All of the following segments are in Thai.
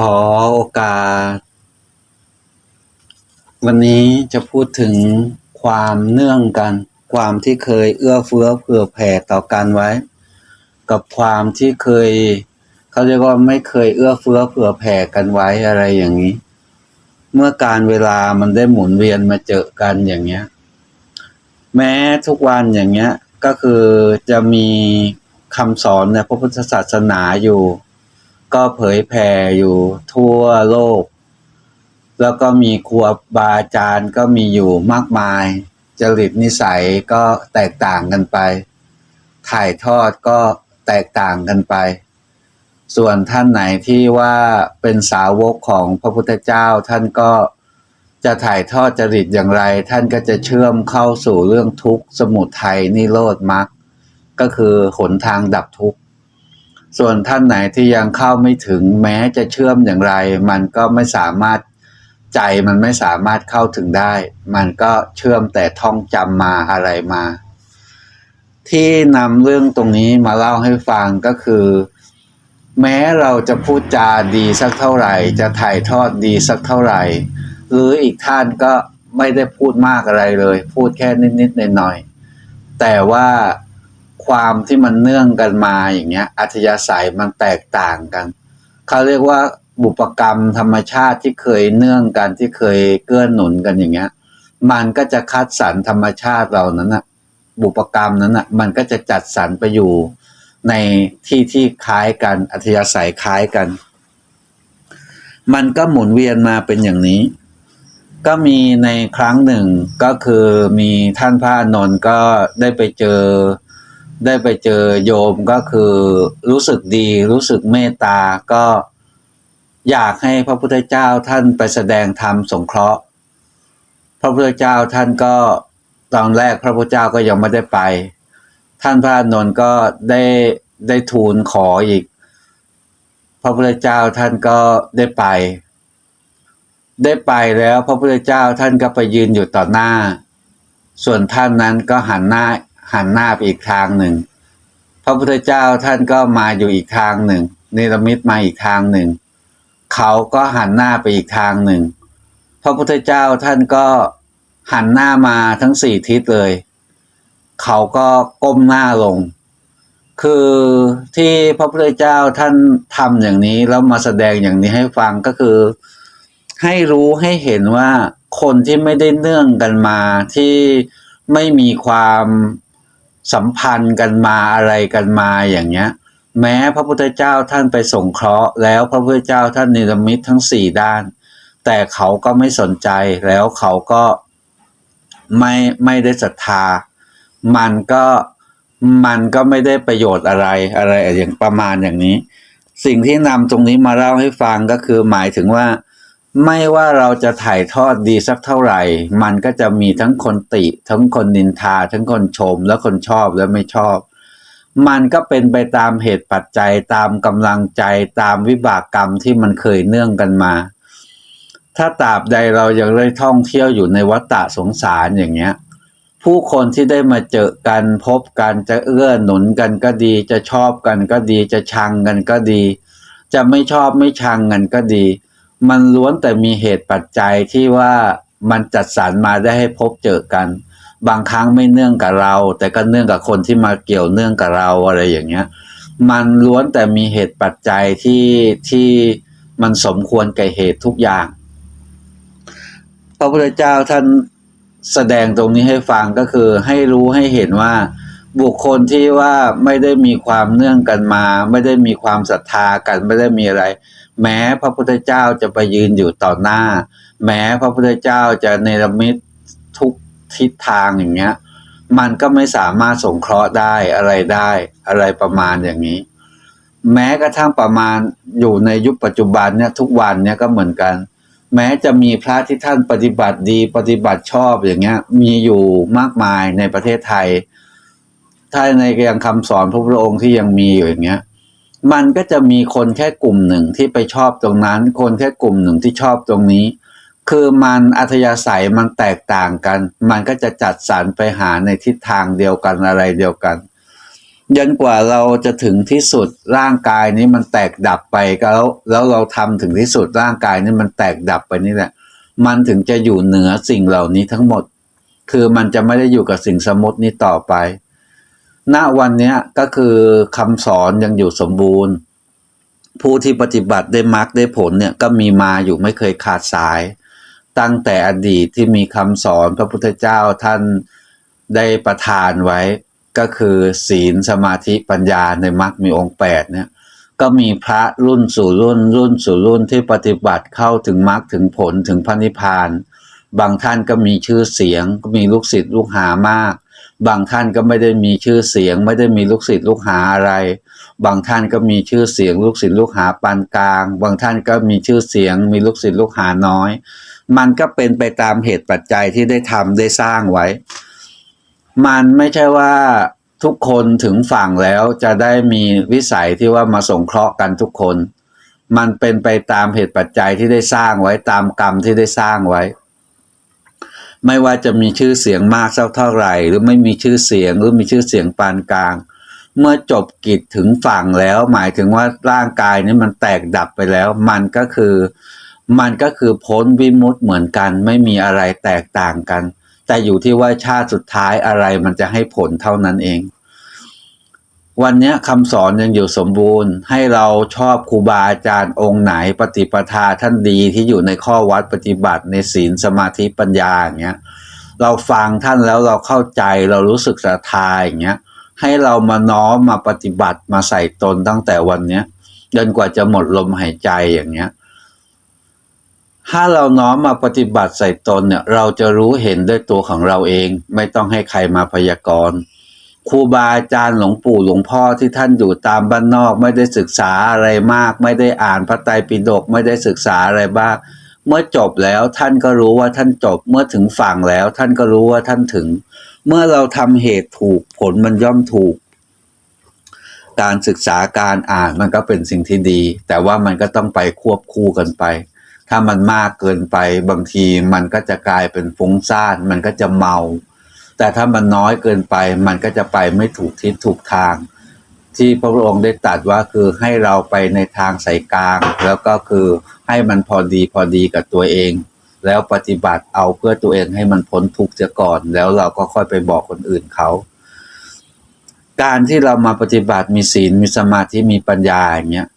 ขอโอกาส วันนี้จะพูดถึงความเนื่องกัน ความที่เคยเอื้อเฟื้อเผื่อแผ่ต่อกันไว้ กับความที่เคยเขาเรียกว่าไม่เคยเอื้อเฟื้อเผื่อแผ่กันไว้อะไรอย่างนี้ เมื่อการเวลามันได้หมุนเวียนมาเจอกันอย่างเงี้ย แม้ทุกวันอย่างเงี้ยก็คือจะมีคำสอนในพระพุทธศาสนาอยู่ ก็เผยแผ่อยู่ทั่วโลก แล้วก็มีครูบาอาจารย์ก็มีอยู่มากมาย จริตนิสัยก็แตกต่างกันไป ถ่ายทอดก็แตกต่างกันไป ส่วนท่านไหนที่ว่าเป็นสาวกของพระพุทธเจ้าท่านก็จะถ่ายทอดจริตอย่างไร ท่านก็จะเชื่อมเข้าสู่เรื่องทุกข์สมุทัยนิโรธมรรคก็คือหนทางดับทุกข์ ส่วนท่านไหนที่ยังเข้าไม่ถึงแม้จะเชื่อมอย่างไร มันก็ไม่สามารถใจมันไม่สามารถเข้าถึงได้ มันก็เชื่อมแต่ท่องจำมาอะไรมา ที่นำเรื่องตรงนี้มาเล่าให้ฟังก็คือ แม้เราจะพูดจาดีสักเท่าไหร่ จะถ่ายทอดดีสักเท่าไหร่ หรืออีกท่านก็ไม่ได้พูดมากอะไรเลย พูดแค่นิดๆหน่อยๆแต่ว่า ความที่มันเนื่องกันมาอย่างเงี้ยอัธยาศัยมันแตกต่างกันเขาเรียกว่าบุปกรรมธรรมชาติที่เคยเนื่องกันที่เคยเกื้อหนุนกันอย่างเงี้ย มันก็จะคัดสรรธรรมชาติเรานั้นนะบุปกรรมนั้นนะมันก็จะจัดสรรไปอยู่ในที่ที่คล้ายกันอัธยาศัยคล้ายกัน มันก็หมุนเวียนมาเป็นอย่างนี้ ก็มีในครั้งหนึ่งก็คือมีท่านพระอนนท์ก็ได้ไปเจอ ได้ไปเจอโยมก็คือรู้สึกดีรู้สึกเมตตาก็อยากให้พระพุทธเจ้าท่านไปแสดงธรรมสงเคราะห์ พระพุทธเจ้าท่านก็ตอนแรกพระพุทธเจ้าก็ยังไม่ได้ไป ท่านพระนนท์ก็ได้ได้ทูลขออีก พระพุทธเจ้าท่านก็ได้ไป ได้ไปแล้วพระพุทธเจ้าท่านก็ไปยืนอยู่ต่อหน้า ส่วนท่านนั้นก็หันหน้า หันหน้าไปอีกทางหนึ่ง พระพุทธเจ้าท่านก็มาอยู่อีกทางหนึ่งเนรมิตมาอีกทางหนึ่ง เขาก็หันหน้าไปอีกทางหนึ่ง พระพุทธเจ้าท่านก็หันหน้ามาทั้งสี่ทิศเลย เขาก็ก้มหน้าลง คือที่พระพุทธเจ้าท่านทำอย่างนี้แล้วมาแสดงอย่างนี้ให้ฟังก็คือ ให้รู้ให้เห็นว่าคนที่ไม่ได้เนื่องกันมาที่ไม่มีความ สัมพันธ์กันมาอะไรกันมาอย่างเงี้ย แม้พระพุทธเจ้าท่านไปสงเคราะห์ แล้วพระพุทธเจ้าท่านนิรมิตทั้งสี่ด้าน แต่เขาก็ไม่สนใจแล้วเขาก็ไม่ไม่ได้ศรัทธา มันก็มันก็ไม่ได้ประโยชน์อะไรอะไรอย่างประมาณอย่างนี้ สิ่งที่นำตรงนี้มาเล่าให้ฟังก็คือหมายถึงว่า ไม่ว่าเราจะถ่ายทอดดีสักเท่าไหร่ มันก็จะมีทั้งคนติ ทั้งคนนินทา ทั้งคนชม และคนชอบและไม่ชอบ มันก็เป็นไปตามเหตุปัจจัยตามกำลังใจตามวิบากกรรมที่มันเคยเนื่องกันมา ถ้าตราบใดเรายังได้ท่องเที่ยวอยู่ในวัฏฏะสงสารอย่างเงี้ย ผู้คนที่ได้มาเจอกันพบกันจะเอื้อหนุนกันก็ดี จะชอบกันก็ดี จะชังกันก็ดี จะไม่ชอบไม่ชังกันก็ดี มันล้วนแต่มีเหตุปัจจัยที่ว่ามันจัดสรรมาได้ให้พบเจอกัน บางครั้งไม่เนื่องกับเรา แต่ก็เนื่องกับคนที่มาเกี่ยวเนื่องกับเราอะไรอย่างเงี้ย มันล้วนแต่มีเหตุปัจจัยที่ที่มันสมควรแก่เหตุทุกอย่าง พระพุทธเจ้าท่านแสดงตรงนี้ให้ฟังก็คือให้รู้ให้เห็นว่าบุคคลที่ว่าไม่ได้มีความเนื่องกันมา ไม่ได้มีความศรัทธากันไม่ได้มีอะไร แม้พระพุทธเจ้าจะไปยืนอยู่ต่อหน้า แม้พระพุทธเจ้าจะเนรมิตทุกทิศทางอย่างเงี้ย มันก็ไม่สามารถสงเคราะห์ได้อะไรได้อะไรประมาณอย่างนี้ แม้กระทั่งประมาณอยู่ในยุคปัจจุบันเนี่ยทุกวันเนี่ยก็เหมือนกัน แม้จะมีพระที่ท่านปฏิบัติดีปฏิบัติชอบอย่างเงี้ย มีอยู่มากมายในประเทศไทย ถ้าในยังคำสอนพระพุทธองค์ที่ยังมีอยู่อย่างเงี้ย มันก็จะมีคนแค่กลุ่มหนึ่งที่ไปชอบตรงนั้น คนแค่กลุ่มหนึ่งที่ชอบตรงนี้ คือมันอัธยาศัยมันแตกต่างกัน มันก็จะจัดสรรไปหาในทิศทางเดียวกันอะไรเดียวกันยันกว่าเราจะถึงที่สุดร่างกายนี้มันแตกดับไปแล้วแล้วเราทำถึงที่สุดร่างกายนี้มันแตกดับไปนี่แหละ มันถึงจะอยู่เหนือสิ่งเหล่านี้ทั้งหมด คือมันจะไม่ได้อยู่กับสิ่งสมมตินี้ต่อไป ณวันนี้ก็คือคำสอนยังอยู่สมบูรณ์ ผู้ที่ปฏิบัติได้มรรคได้ผลเนี่ยก็มีมาอยู่ไม่เคยขาดสาย ตั้งแต่อดีตที่มีคำสอนพระพุทธเจ้าท่านได้ประทานไว้ ก็คือศีลสมาธิปัญญาในมรรคมีองค์แปดเนี่ยก็มีพระรุ่นสู่รุ่นรุ่นสู่รุ่นที่ปฏิบัติเข้าถึงมรรคถึงผลถึงพระนิพพาน บางท่านก็มีชื่อเสียงก็มีลูกศิษย์ลูกหามาก บางท่านก็ไม่ได้มีชื่อเสียง ไม่ได้มีลูกศิษย์ลูกหาอะไร บางท่านก็มีชื่อเสียง ลูกศิษย์ลูกหาปานกลาง บางท่านก็มีชื่อเสียง มีลูกศิษย์ลูกหาน้อย มันก็เป็นไปตามเหตุปัจจัยที่ได้ทำได้สร้างไว้ มันไม่ใช่ว่าทุกคนถึงฝั่งแล้วจะได้มีวิสัยที่ว่ามาสงเคราะห์กันทุกคน มันเป็นไปตามเหตุปัจจัยที่ได้สร้างไว้ตามกรรมที่ได้สร้างไว้ ไม่ว่าจะมีชื่อเสียงมากสักเท่าไหร่ หรือไม่มีชื่อเสียงหรือมีชื่อเสียงปานกลาง เมื่อจบกิจถึงฝั่งแล้ว หมายถึงว่าร่างกายนี้มันแตกดับไปแล้ว มันก็คือ มันก็คือพ้นวิมุตต์เหมือนกัน ไม่มีอะไรแตกต่างกัน แต่อยู่ที่ว่าชาติสุดท้ายอะไรมันจะให้ผลเท่านั้นเอง วันนี้คำสอนยังอยู่สมบูรณ์ ให้เราชอบครูบาอาจารย์องค์ไหนปฏิปทาท่านดีที่อยู่ในข้อวัดปฏิบัติในศีลสมาธิปัญญาอย่างเงี้ยเราฟังท่านแล้วเราเข้าใจเรารู้สึกศรัทธาอย่างเงี้ยให้เรามาน้อมมาปฏิบัติมาใส่ตนตั้งแต่วันเนี้ยจนกว่าจะหมดลมหายใจอย่างเงี้ยถ้าเราน้อมมาปฏิบัติใส่ตนเนี่ย เราจะรู้เห็นด้วยตัวของเราเอง ไม่ต้องให้ใครมาพยากรณ์ ครูบาอาจารย์หลวงปู่หลวงพ่อที่ท่านอยู่ตามบ้านนอก ไม่ได้ศึกษาอะไรมาก ไม่ได้อ่านพระไตรปิฎกไม่ได้ศึกษาอะไรบ้างเมื่อจบแล้วท่านก็รู้ว่าท่านจบเมื่อถึงฝั่งแล้ว ท่านก็รู้ว่าท่านถึง เมื่อเราทำเหตุถูกผลมันย่อมถูก การศึกษาการอ่านมันก็เป็นสิ่งที่ดี แต่ว่ามันก็ต้องไปควบคู่กันไป ถ้ามันมากเกินไปบางทีมันก็จะกลายเป็นฟุ้งซ่านมันก็จะเมา แต่ถ้ามันน้อยเกินไปมันก็จะไปไม่ถูกทิศถูกทาง ที่พระพุทธองค์ได้ตรัสว่าคือให้เราไปในทางสายกลาง แล้วก็คือให้มันพอดีพอดีกับตัวเอง แล้วปฏิบัติเอาเพื่อตัวเองให้มันพ้นทุกข์เสียก่อน แล้วเราก็ค่อยไปบอกคนอื่นเขา การที่เรามาปฏิบัติมีศีลมีสมาธิมีปัญญาอย่างเงี้ย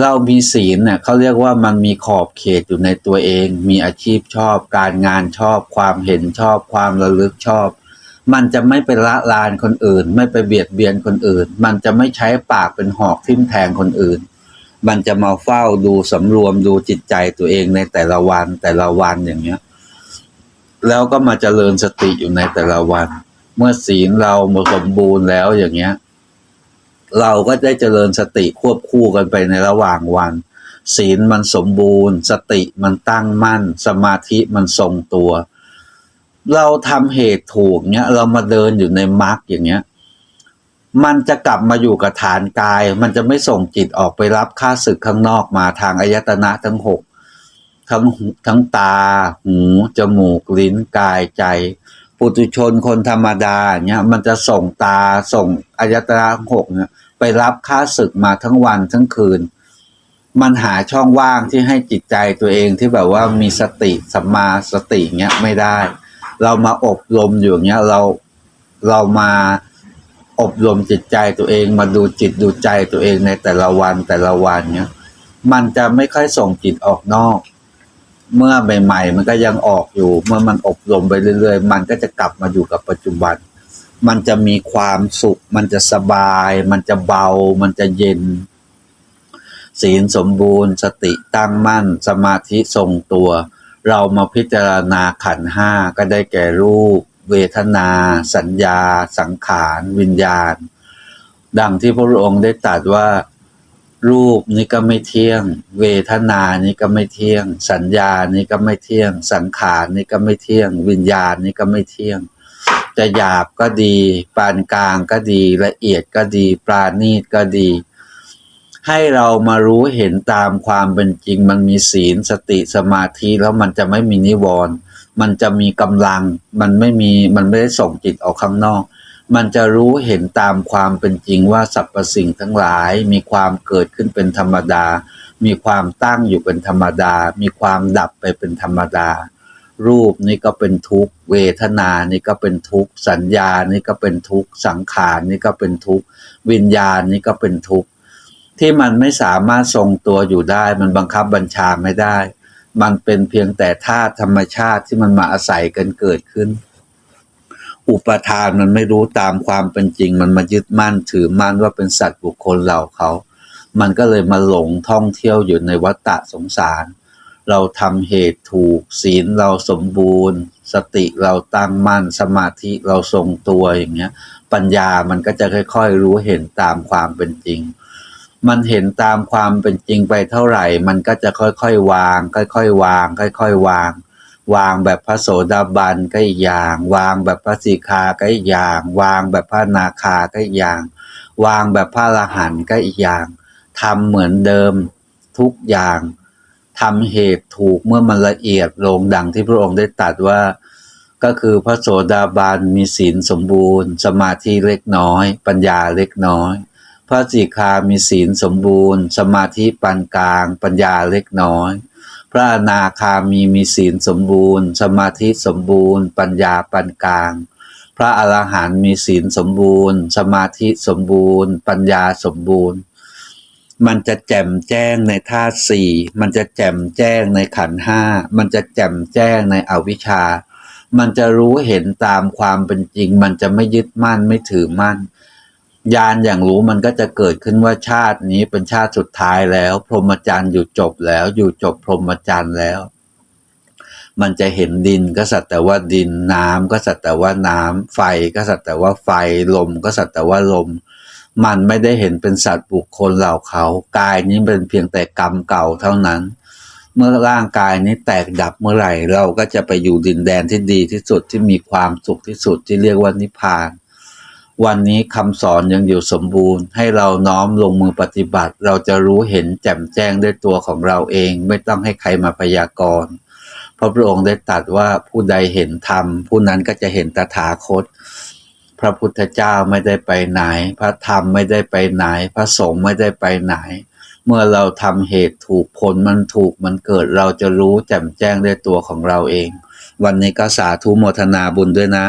เรามีศีลเนี่ยเขาเรียกว่ามันมีขอบเขตอยู่ในตัวเอง มีอาชีพชอบ การงานชอบ ความเห็นชอบ ความระลึกชอบ มันจะไม่ไปละลานคนอื่น ไม่ไปเบียดเบียนคนอื่น มันจะไม่ใช้ปากเป็นหอกทิ่มแทงคนอื่น มันจะมาเฝ้าดูสำรวมดูจิตใจตัวเองในแต่ละวันแต่ละวันอย่างเงี้ย แล้วก็มาเจริญสติอยู่ในแต่ละวัน เมื่อศีลเราหมดสมบูรณ์แล้วอย่างเงี้ย เราก็ได้เจริญสติควบคู่กันไปในระหว่างวันศีลมันสมบูรณ์ สติมันตั้งมั่น สมาธิมันทรงตัว เราทำเหตุถูกเนี้ย เรามาเดินอยู่ในมรรคอย่างเงี้ย มันจะกลับมาอยู่กับฐานกาย มันจะไม่ส่งจิตออกไปรับค่าศึกข้างนอกมาทางอายตนะทั้งหกทั้งทั้งตา หู จมูก ลิ้น กาย ใจ ปุถุชนคนธรรมดาเนี้ยมันจะส่งตา ส่งอายตนะทั้งหกเนี่ยไปรับค่าศึกมาทั้งวันทั้งคืน มันหาช่องว่างที่ให้จิตใจตัวเองที่แบบว่ามีสติสัมมาสติเงี้ยไม่ได้ เรามาอบรมอยู่เงี้ยเราเรามาอบรมจิตใจตัวเองมาดูจิตดูใจตัวเองในแต่ละวันแต่ละวันเนี้ยมันจะไม่ค่อยส่งจิตออกนอก เมื่อใหม่ๆมันก็ยังออกอยู่ เมื่อมันอบรมไปเรื่อยๆ มันก็จะกลับมาอยู่กับปัจจุบัน มันจะมีความสุข มันจะสบาย มันจะเบา มันจะเย็น ศีลสมบูรณ์ สติตั้งมั่น สมาธิทรงตัว เรามาพิจารณาขันห้าก็ได้แก่รูป เวทนา สัญญา สังขาร วิญญาณ ดังที่พระองค์ได้ตรัสว่า รูปนี้ก็ไม่เที่ยง เวทนานี้ก็ไม่เที่ยง สัญญานี้ก็ไม่เที่ยง สังขารนี้ก็ไม่เที่ยง วิญญาณนี้ก็ไม่เที่ยงจะหยาบก็ดี ปานกลางก็ดีละเอียดก็ดี ปราณีตก็ดี ให้เรามารู้เห็นตามความเป็นจริง มันมีศีลสติสมาธิแล้วมันจะไม่มีนิวรณ์มันจะมีกำลัง มันไม่มีมันไม่ได้ส่งจิตออกข้างนอก มันจะรู้เห็นตามความเป็นจริงว่าสรรพสิ่งทั้งหลายมีความเกิดขึ้นเป็นธรรมดา มีความตั้งอยู่เป็นธรรมดา มีความดับไปเป็นธรรมดา รูปนี่ก็เป็นทุกข์เวทนานี่ก็เป็นทุกข์สัญญานี่ก็เป็นทุกข์สังขารนี่ก็เป็นทุกข์วิญญาณนี่ก็เป็นทุกข์ ที่มันไม่สามารถทรงตัวอยู่ได้ มันบังคับบัญชาไม่ได้ มันเป็นเพียงแต่ธาตุธรรมชาติที่มันมาอาศัยกันเกิดขึ้น อุปทานมันไม่รู้ตามความเป็นจริง มันมายึดมั่นถือมั่นว่าเป็นสัตว์บุคคลเหล่าเขา มันก็เลยมาหลงท่องเที่ยวอยู่ในวัฏฏะสงสาร เราทำเหตุถูก ศีลเราสมบูรณ์ สติเราตั้งมั่นสมาธิเราทรงตัวอย่างเงี้ย ปัญญามันก็จะค่อย ๆ รู้เห็นตามความเป็นจริง มันเห็นตามความเป็นจริงไปเท่าไหร่ มันก็จะค่อยๆวาง ค่อยๆวาง ค่อยๆวาง วางแบบพระโสดาบันก็อีกอย่าง วางแบบพระสีคาก็อีกอย่าง วางแบบพระนาคาก็อีกอย่าง วางแบบพระอรหันต์ก็อีกอย่างทำเหมือนเดิมทุกอย่างทำเหตุถูกเมื่อมันละเอียดลงดังที่พระองค์ได้ตรัสว่า ก็คือพระโสดาบันมีศีลสมบูรณ์ สมาธิเล็กน้อย ปัญญาเล็กน้อย ระสีคามีศีลสมบูรณ์ สมาธิปานกลาง ปัญญาเล็กน้อย พระอนาคามีมีศีลสมบูรณ์ สมาธิสมบูรณ์ ปัญญาปานกลาง พระอรหันต์มีศีลสมบูรณ์ สมาธิสมบูรณ์ ปัญญาสมบูรณ์ มันจะแจ่มแจ้งในธาตุสี่ มันจะแจ่มแจ้งในขันห้า มันจะแจ่มแจ้งในอวิชชา มันจะรู้เห็นตามความเป็นจริง มันจะไม่ยึดมั่นไม่ถือมั่น ญาณอย่างรู้มันก็จะเกิดขึ้นว่าชาตินี้เป็นชาติสุดท้ายแล้ว พรหมจรรย์อยู่จบแล้ว อยู่จบพรหมจรรย์แล้ว มันจะเห็นดินก็สักแต่ว่าดินน้ำก็สักแต่ว่าน้ำไฟก็สักแต่ว่าไฟลมก็สักแต่ว่าลม มันไม่ได้เห็นเป็นสัตว์บุคคลเหล่าเขากายนี้เป็นเพียงแต่กรรมเก่าเท่านั้น เมื่อร่างกายนี้แตกดับเมื่อไหร่ เราก็จะไปอยู่ดินแดนที่ดีที่สุดที่มีความสุขที่สุดที่เรียกว่านิพพาน วันนี้คำสอนยังอยู่สมบูรณ์ ให้เราน้อมลงมือปฏิบัติ เราจะรู้เห็นแจ่มแจ้งด้วยตัวของเราเอง ไม่ต้องให้ใครมาพยากรณ์เพราะพระองค์ได้ตรัสว่าผู้ใดเห็นธรรม ผู้นั้นก็จะเห็นตถาคต พระพุทธเจ้าไม่ได้ไปไหน พระธรรมไม่ได้ไปไหน พระสงฆ์ไม่ได้ไปไหน เมื่อเราทำเหตุถูกผลมันถูกมันเกิดเราจะรู้แจ่มแจ้งด้วยตัวของเราเอง วันนี้ก็สาธุโมทนาบุญด้วยนะ